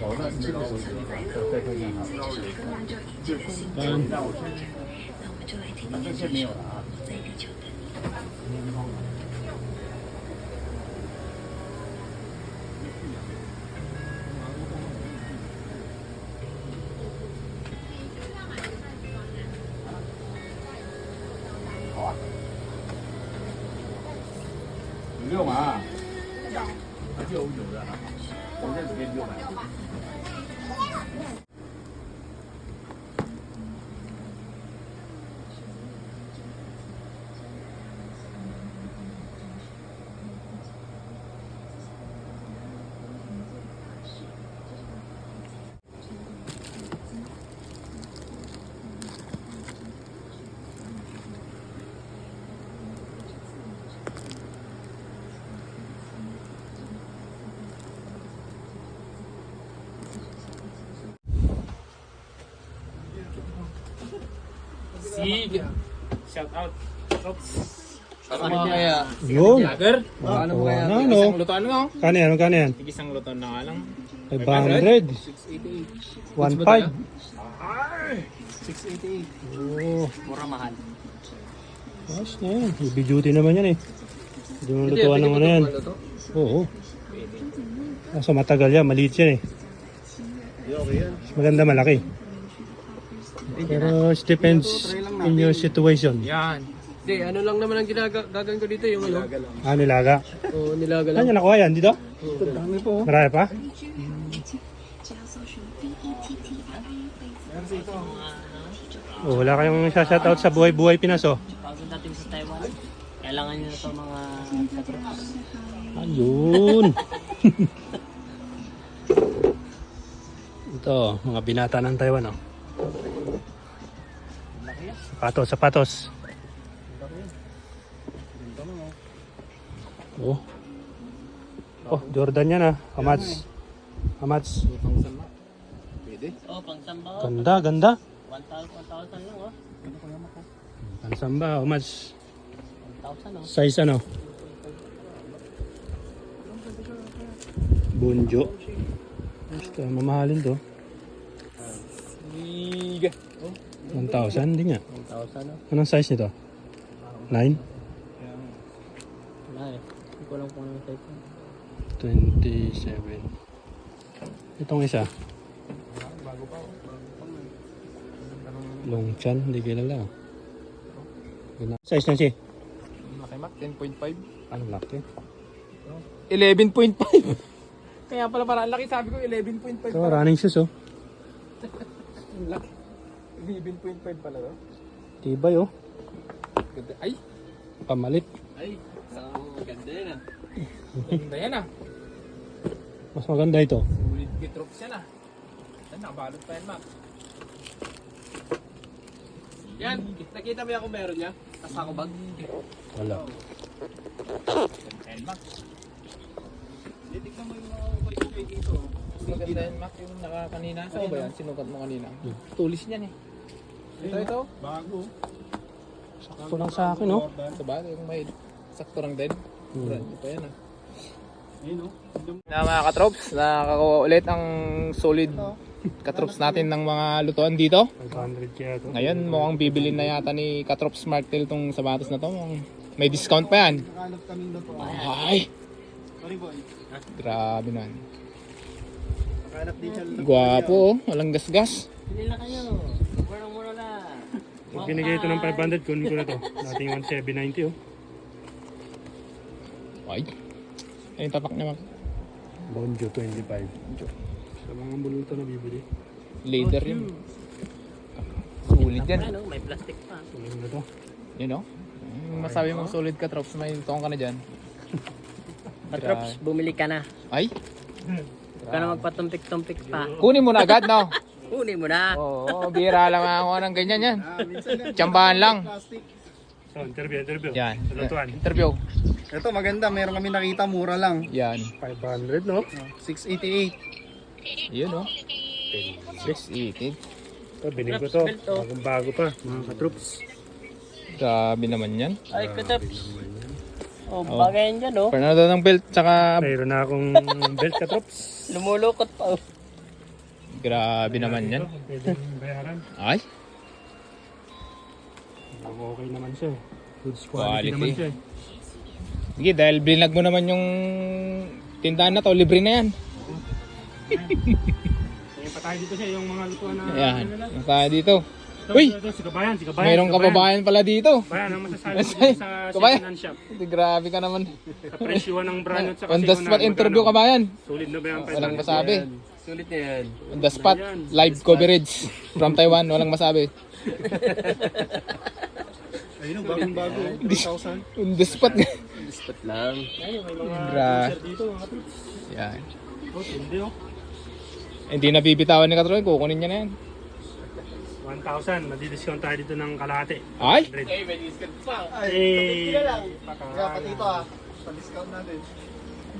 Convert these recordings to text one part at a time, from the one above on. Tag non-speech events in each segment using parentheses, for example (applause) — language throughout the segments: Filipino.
好，那这个手机再看看哈，反正先没有了啊。 有六码，有有的 我们这边不用买。码。Sig. Shout out. Oops. Ano kaya? Yun. Vlogger. Ano mo kaya? Ano, ano? Isang lutuan mo. Kano yan? Kano yan? Isang lutuan na nga lang. 500. 1.5. 688. Oo. Mura mahal. Ayos na yan. Heavy duty naman yan eh. Hindi mo lutuan ng ano yan. Oo. Kaso matagal yan. Maliit yan eh. Mas maganda malaki. Pero it depends in your situation. Yan. Hindi, ano lang naman ang ginaga gagawin ko dito yung ano? Ah, nilaga. Oo, nilaga lang. niya nakuha yan? Dito? dami po. Marami pa? Oh, wala kayong shoutout sa buhay-buhay Pinas oh. Bago dating sa Taiwan, kailangan nyo na ito mga katrops. Ayun. (laughs) Ito, mga binata ng Taiwan oh. Sapatos, sapatos. Oh. Oh, Jordan yan ah. Kamats. Kamats. Oh, pang samba. Ganda, ganda. 1,000 1,000 lang oh. Pansamba, kamats. 1,000 oh. Size ano? Bunjo. Basta, mamahalin to. Sig. 1,000, hindi nga. 1,000 oh. Anong size nito? 9? Wala eh. Hindi ko lang kung ano yung type. 27. Itong isa. Long chan, hindi kilala. Ganda. Size na siya. Laki Mac, 10.5. Ano laki? 11.5. (laughs) Kaya pala para ang laki sabi ko 11.5 Ito, running shoes oh. (laughs) Ang laki. 11.5 pala to. Tibay oh. Ganda. Ay, Pamalit. Ay, isang ganda yan ah. ganda yan ah. Mas maganda ito. Sulit gitrops yan ah. Yan, nakabalot pa yan Mac. Yan, nakita mo yan kung meron niya? Tapos ako bag. Wala. Yan Mac. Titignan mo yung mga ukay-ukay dito. Maganda yan Mac yung naka kanina. Saan ba yan? Sinukat mo kanina. Tulis niyan eh. Ito, ito. Bago. Sakto lang sa akin oh. Sa bagay, kung may sakto lang din. Hmm. Brand pa yan ah. Ayun o. Na mga katrops, nakakuha ulit ang solid katrops natin ng mga lutuan dito. 500 kaya to. Ngayon, mukhang bibilin na yata ni Katrops Smartail tong sapatos na to. Mukhang May discount pa yan. Nakalap kaming luto. Ay, Sorry boy. grabe na. Nakalap din siya Gwapo oh, walang gasgas. Pili na kayo. Mura-mura na. Pag binigay ito ng 500, kunin ko na to. Dating 1790 oh. Ay, ayun tapak naman. Bonjo 25. Sa mga bulto na bibili. Leather yun. Sulit yan. Ano, may plastic pa. Kunin na to. You know? Masabi mong solid Katrops, may tong ka na dyan. (laughs) Katrops, bumili ka na. Ay, Huwag ka na magpatumpik-tumpik pa. kunin mo na agad, no? (laughs) Kunin mo na. Oo, bira lang ako ng ganyan yan. Tsambahan lang. So, interview, interview. Yan. Lutuan. Interview. Ito maganda, meron kami nakita mura lang. Yan. 500, no? 688. Yun oh. 680. Ito, binig ko to. Bagong bago pa, mga katroops. Grabe naman yan. Ay, kataps. Oh, bagay yan dyan, oh. Fernando ng belt, tsaka Mayroon na akong belt katroops. Lumulukot pa, oh. grabe naman yan. Pwede bayaran. Ay, Okay naman siya. Good quality, Quality. naman siya. eh. sige dahil binlag mo naman yung tindahan na to, libre na yan. Ngayon pa tayo dito siya, yung mga lutuan na... Ayan, ano tayo dito. Ito, Uy! ito, ito, si Kabayan, si Kabayan. Mayroong si Kabayan. kababayan pala dito. Kabayan, ang masasabi ko dito sa Kabayan. second hand shop. Hindi, Grabe ka naman. Sa presyuhan ng brand at saka On the spot interview ka magkano? ba yan? Solid na ba yan? Walang 500? masabi. Sulit na yan. On the spot, live coverage from Taiwan, walang masabi. Ayun, bagong bago. 3,000. On the spot. Spot lang. Ayun, may mga Gra- t-shirt dito, mga katroops. yan. Oh, hindi oh. Hindi na bibitawan ni Katroy, kukunin niya na yan. 1,000, nadidiscount tayo dito ng kalahati. Ay! 100. Eh, may discount pa. Eh, Kaya pati ito ah. Pa-discount natin.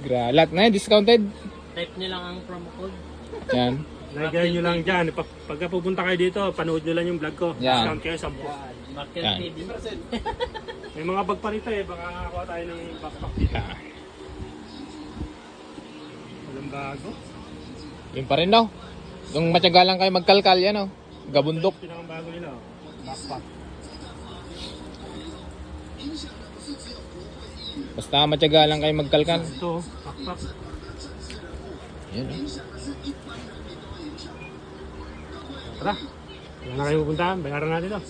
Gra lahat na yan, discounted. Type nyo lang ang promo code. Yan. Lagyan nyo lang dyan. Pag, pagka pupunta kayo dito, panood nyo lang yung vlog ko. Yan. Discount kayo 10. Market Yan. TV. (laughs) May mga bag pa rito eh. Baka nakakuha tayo ng backpack dito. Ah, Walang bago. yun pa rin daw. Yung matyaga lang kayo magkalkal yan oh. Gabundok. Pinakang bago nila. Backpack. Basta matyaga lang kayo magkalkal. Ito, backpack. Yan oh. Tara. Wala na kayo pupuntahan. Bayaran natin to.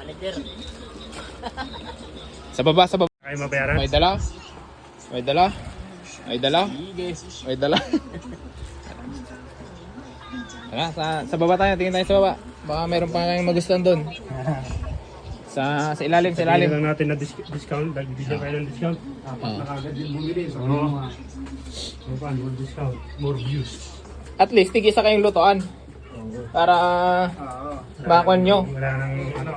Manager. (laughs) Sa baba, sa baba. Kayo mabayaran. May dala. May dala. May dala. May dala. (laughs) Tara, sa, sa baba tayo. Tingin tayo sa baba. Baka meron pa kayong magustuhan doon. (laughs) Sa, sa ilalim, sa Sabihin ilalim. lang natin na dis- discount. Dahil bibigyan kayo ng discount. Apat na kagad yung bumili. So, ano? So, paano? More discount. More views. At least, tigisa kayong lutoan. Para makuha nyo. Wala nang ano.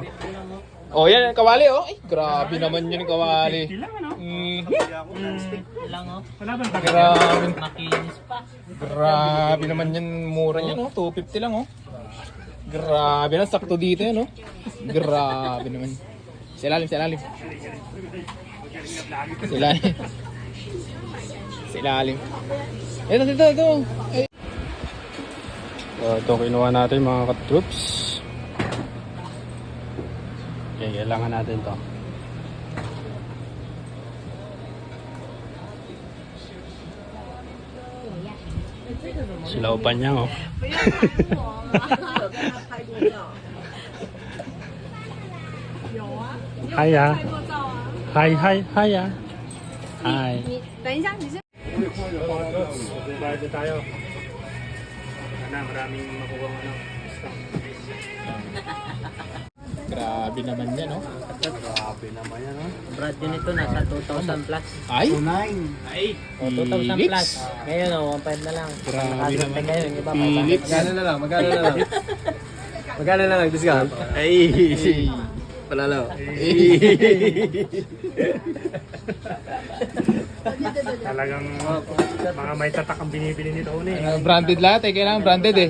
Oh, yan, kawali oh. Ay, grabe naman yun, kawali. Ilang ano? Mm, Ilang, oh. Grabe. Makinis pa. Grabe naman yan, mura yan oh. 250 lang oh. Grabe na, sakto dito yan oh. Grabe naman. Sa ilalim, sa ilalim. Sa ilalim. Sa ilalim. Ito, ito, ito. Ay. So, ito kinuha natin mga katroops. Okay, kailangan natin to. Silaupan niya, oh. Hi, ah. Hi, hi, hi, ah. Hi. 你等一下，你先。 Bayad na tayo. Sana, maraming makuha ano. Grabe naman yan oh. Grabe naman yan, oh. Brad yun ito, nasa 2,000 plus. Ay, 9. Ay! O, 2,000 Philips. plus. Ngayon, oh, 1,500 na lang. Grabe naman. kayo, yung iba, Philips. 500. Magkano na lang? Magkano na lang? (laughs) Magkano na lang discount? Ay! Panalo. Talagang mga may tatak ang binibili nito uni. Uh, branded lahat eh. Kailangan branded eh.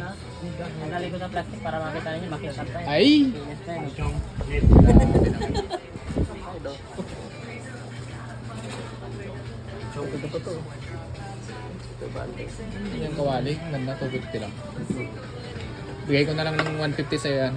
Nagali ko ng plastic para makita ninyo, makita tayo. Ay, tayo. Yung net. yung kawali. Ganda, 250 lang. Bigay ko na lang ng 150 sa'yo yan.